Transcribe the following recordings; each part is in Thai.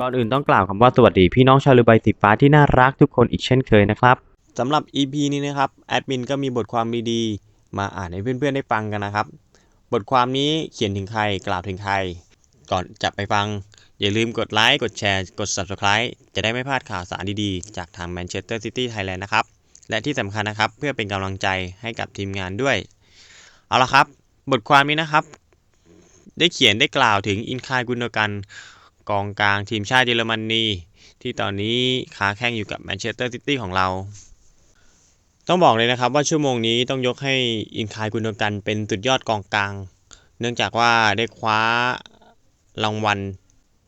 ก่อนอื่นต้องกล่าวคำว่าสวัสดีพี่น้องชาวเรือใบสีฟ้าที่น่ารักทุกคนอีกเช่นเคยนะครับสำหรับ EP นี้นะครับแอดมินก็มีบทความดีๆมาอ่านให้เพื่อนๆได้ฟังกันนะครับ บทความนี้เขียนถึงใครกล่าวถึงใคร ก่อนจะไปฟัง อย่าลืมกดไลค์กดแชร์ กด Subscribe จะได้ไม่พลาดข่าวสารดีๆ จากทาง Manchester City Thailand นะครับ และที่สำคัญนะครับเพื่อเป็นกำลังใจให้กับทีมงานด้วย เอาละครับ บทความนี้นะครับ ได้เขียนได้กล่าวถึงอินคายกุนกันกองกลางทีมชาติเยอรมนีที่ตอนนี้ค้าแข่งอยู่กับแมนเชสเตอร์ซิตี้ของเรา ต้องบอกเลยนะครับว่าชั่วโมงนี้ต้องยกให้อินคายกุนกันเป็นสุดยอดกองกลาง เนื่องจากว่าได้คว้ารางวัล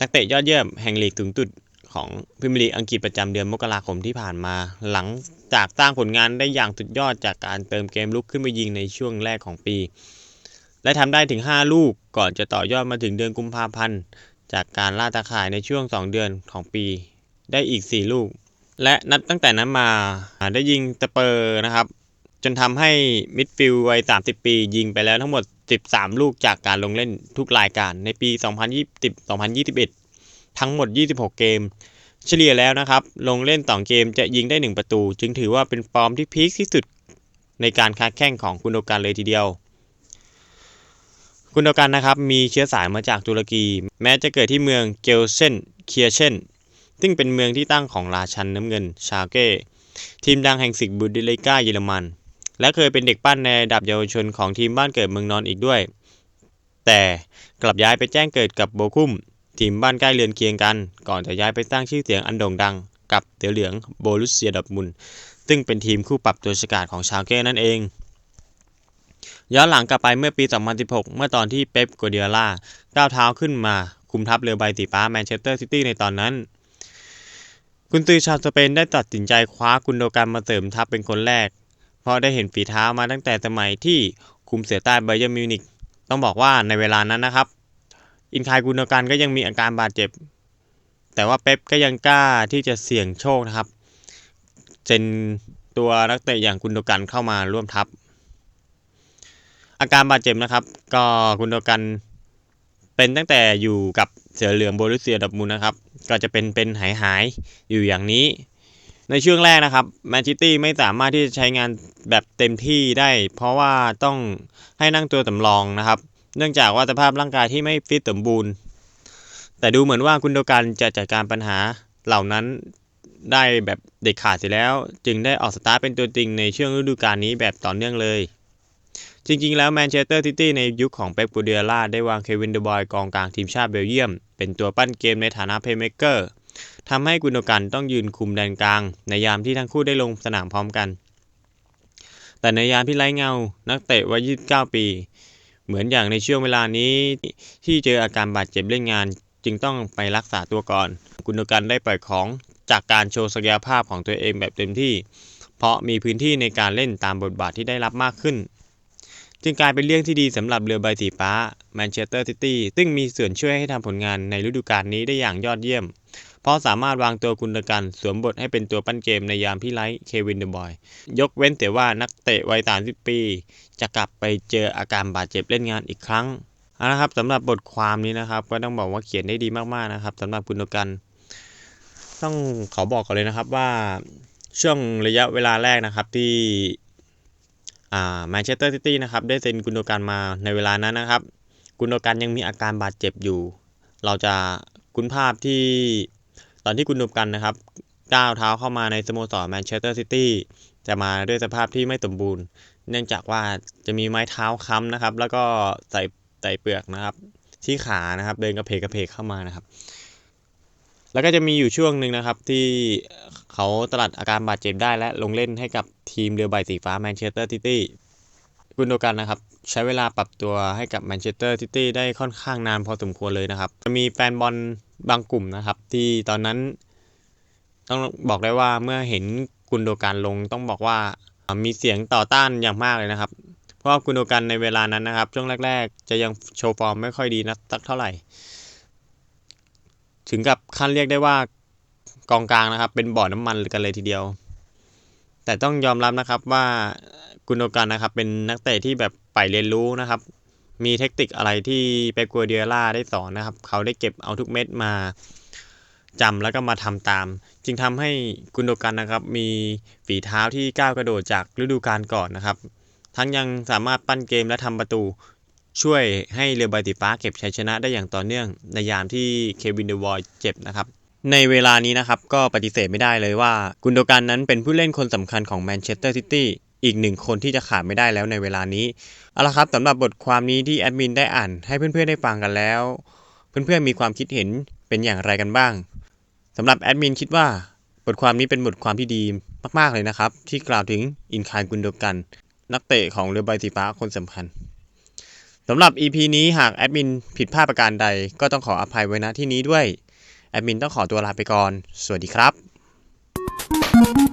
นักเตะยอดเยี่ยมแห่งลีกสูงสุดของพรีเมียร์ลีกอังกฤษประจำเดือนมกราคมที่ผ่านมา หลังจากสร้างผลงานได้อย่างสุดยอดจากการเติมเกมลุกขึ้นมายิงในช่วงแรกของปี และทำได้ถึง 5 ลูกก่อนจะต่อยอดมาถึงเดือนกุมภาพันธ์ จากการล่าตาข่ายในช่วง 2 เดือนของปี ได้อีก 4 ลูก และนับตั้งแต่นั้นมาได้ยิงสเปอร์นะครับ จนทำให้มิดฟิลด์วัย 30 ปี ยิงไปแล้วทั้งหมด 13 ลูกจากการลงเล่นทุกรายการในปี 2020-2021 ทั้งหมด 26 เกม เฉลี่ยแล้วนะครับ ลงเล่น 2 เกมจะยิงได้ 1 ประตู จึงถือว่าเป็นฟอร์มที่พีคที่สุดในการค้าแข่งของกุนโดกันเลยทีเดียว กุนโดกันนะครับมีเชื้อสายมาจากตุรกี แม้จะเกิดที่เมืองเกลเซนเคียเชนซึ่งเป็นเมืองที่ตั้งของราชันน้ำเงินชาเก้ทีมดังแห่งศึกบูนเดสลิก้าเยอรมัน และเคยเป็นเด็กปั้นในระดับเยาวชนของทีมบ้านเกิดเมืองนอนอีกด้วย แต่กลับย้ายไปแจ้งเกิดกับโบคุม ทีมบ้านใกล้เรือนเคียงกัน ก่อนจะย้ายไปสร้างชื่อเสียงอันโด่งดัง กับเสือเหลืองโบลุสเซียดอร์ทมุนซึ่งเป็นทีมคู่ปรับตัวฉกาจของชาเก้นั่นเอง ย้อนหลังกลับไปเมื่อปี 2016 เมื่อตอนที่เป๊ปกัวเดียล่าก้าวเท้าขึ้นมา คุมทัพเรือใบสีฟ้าแมนเชสเตอร์ซิตี้ในตอนนั้น กุนซือชาวสเปนได้ตัดสินใจคว้ากุนโดกันมาเสริมทัพเป็นคนแรก เพราะได้เห็นฝีเท้ามาตั้งแต่สมัยที่คุมเสือใต้ไบเยอร์มิวนิกต้องบอกว่าในเวลานั้นนะครับ อินคายกุนโดกันก็ยังมีอาการบาดเจ็บ แต่ว่าเป๊ปก็ยังกล้าที่จะเสี่ยงโชคนะครับเซ็นตัวนักเตะอย่างกุนโดกันเข้ามาร่วมทัพ อาการบาดเจ็บนะครับ ก็กุนโดกันเป็นตั้งแต่อยู่กับเสือเหลืองโบรุเซียดอร์ทมุนนะครับ ก็จะเป็นเป็นหายหายๆอยู่อย่างนี้ ในช่วงแรกนะครับแมนซิตี้ไม่สามารถที่จะใช้งานแบบเต็มที่ได้ เพราะว่าต้องให้นั่งตัวสำรองนะครับ เนื่องจากว่าสภาพร่างกายที่ไม่ฟิตสมบูรณ์ แต่ดูเหมือนว่ากุนโดกันจะจัดการปัญหาเหล่านั้นได้แบบเด็ดขาดเสียแล้ว จึงได้ออกสตาร์ทเป็นตัวจริงในช่วงฤดูกาลนี้แบบต่อเนื่องเลย จริงๆ แล้วแมนเชสเตอร์ซิตี้ในยุคของเป๊ปกูเดียล่าได้วางเควินเดบอยกองกลางทีมชาติเบลเยียม เป็นตัวปั้นเกมในฐานะเพลย์เม k เกอร์ทำให้กุนโดกันต้องยืนคุมแดนกลาง ในยามที่ทั้งคู่ได้ลงสนามพร้อมกัน แต่ในยามที่ไร้เงา นักเตะวัย 29 ปี เหมือนอย่างในช่วงเวลานี้ที่เจออาการบาดเจ็บเล่นงาน จึงต้องไปรักษาตัวก่อน กุนโดกันได้ปล่อยของจากการโชว์ศักยภาพของตัวเองแบบเต็มที่ เพราะมีพื้นที่ในการเล่นตามบทบาทที่ได้รับมากขึ้น จึงกลายเป็นเรื่องที่ดีสำหรับเรือใบสีฟ้าแมนเชสเตอร์ซิตี้ซึ่งมีส่วนช่วยให้ทำผลงานในฤดูกาลนี้ได้อย่างยอดเยี่ยม เพราะสามารถวางตัวกุนโดกันสวมบทให้เป็นตัวปั้นเกมในยามที่ไร้เควินเดอะบอย ยกเว้นแต่ว่านักเตะวัย 30 ปี จะกลับไปเจออาการบาดเจ็บเล่นงานอีกครั้งเอาละครับสำหรับบทความนี้นะครับ ก็ต้องบอกว่าเขียนได้ดีมากๆนะครับสำหรับกุนโดกันต้องขอบอกก่อนเลยนะครับว่าช่วงระยะเวลาแรกนะครับที่ แมนเชสเตอร์ซิตี้นะครับได้เซ็นกุนโดกันมาในเวลานั้นนะครับ กุนโดกันยังมีอาการบาดเจ็บอยู่ เราจะคุ้นภาพที่ตอนที่กุนโดกันนะครับก้าวเท้าเข้ามาในสโมสรแมนเชสเตอร์ซิตี้จะมาด้วยสภาพที่ไม่สมบูรณ์ เนื่องจากว่าจะมีไม้เท้าค้ำนะครับ แล้วก็ใส่ใส่เปลือกนะครับ ที่ขานะครับ เดินกระเพกกระเพกเข้ามานะครับ แล้วก็จะมีอยู่ช่วงหนึ่งนะครับที่เขาตลัดอาการบาดเจ็บได้และลงเล่นให้กับทีมเรือใบสีฟ้าแมนเชสเตอร์ซิตี้กุนโดกันนะครับ ใช้เวลาปรับตัวให้กับแมนเชสเตอร์ซิตี้ได้ค่อนข้างนานพอสมควรเลยนะครับ มีแฟนบอลบางกลุ่มนะครับ ที่ตอนนั้นต้องบอกได้ว่าเมื่อเห็นกุนโดกันลงต้องบอกว่ามีเสียงต่อต้านอย่างมากเลยนะครับ เพราะกุนโดกันในเวลานั้นนะครับ ช่วงแรก ๆ จะยังโชว์ฟอร์มไม่ค่อยดีนักสักเท่าไหร่ ถึงกับขั้นเรียกได้ว่ากองกลางนะครับ เป็นบ่อน้ำมันกันเลยทีเดียว แต่ต้องยอมรับนะครับว่ากุนโดกันนะครับ เป็นนักเตะที่แบบใฝ่เรียนรู้นะครับ มีเทคนิคอะไรที่เปกัวเดียล่าได้สอนนะครับ เขาได้เก็บเอาทุกเม็ดมาจำแล้วก็มาทำตาม จึงทำให้กุนโดกันนะครับ มีฝีเท้าที่ก้าวกระโดดจากฤดูกาลก่อนนะครับ ทั้งยังสามารถปั้นเกมและทำประตู ช่วยให้เรือใบสีฟ้าเก็บชัยชนะได้อย่างต่อเนื่องในยามที่เควินเดวอยเจ็บนะครับ ในเวลานี้นะครับก็ปฏิเสธไม่ได้เลยว่า กุนโดกันนั้นเป็นผู้เล่นคนสำคัญของแมนเชสเตอร์ซิตี้อีกหนึ่งคนที่จะขาดไม่ได้แล้วในเวลานี้ เอาละครับสำหรับบทความนี้ที่แอดมินได้อ่านให้เพื่อนๆได้ฟังกันแล้ว เพื่อนๆมีความคิดเห็นเป็นอย่างไรกันบ้างสำหรับแอดมินคิดว่าบทความนี้เป็นบทความที่ดีมากๆเลยนะครับ ที่กล่าวถึงอินคายกุนโดกัน นักเตะของเรือใบสีฟ้าคนสำคัญ สำหรับ EP นี้หากแอดมินผิดพลาดประการใด ก็ต้องขออภัยไว้ณที่นี้ด้วย แอดมินต้องขอตัวลาไปก่อน สวัสดีครับ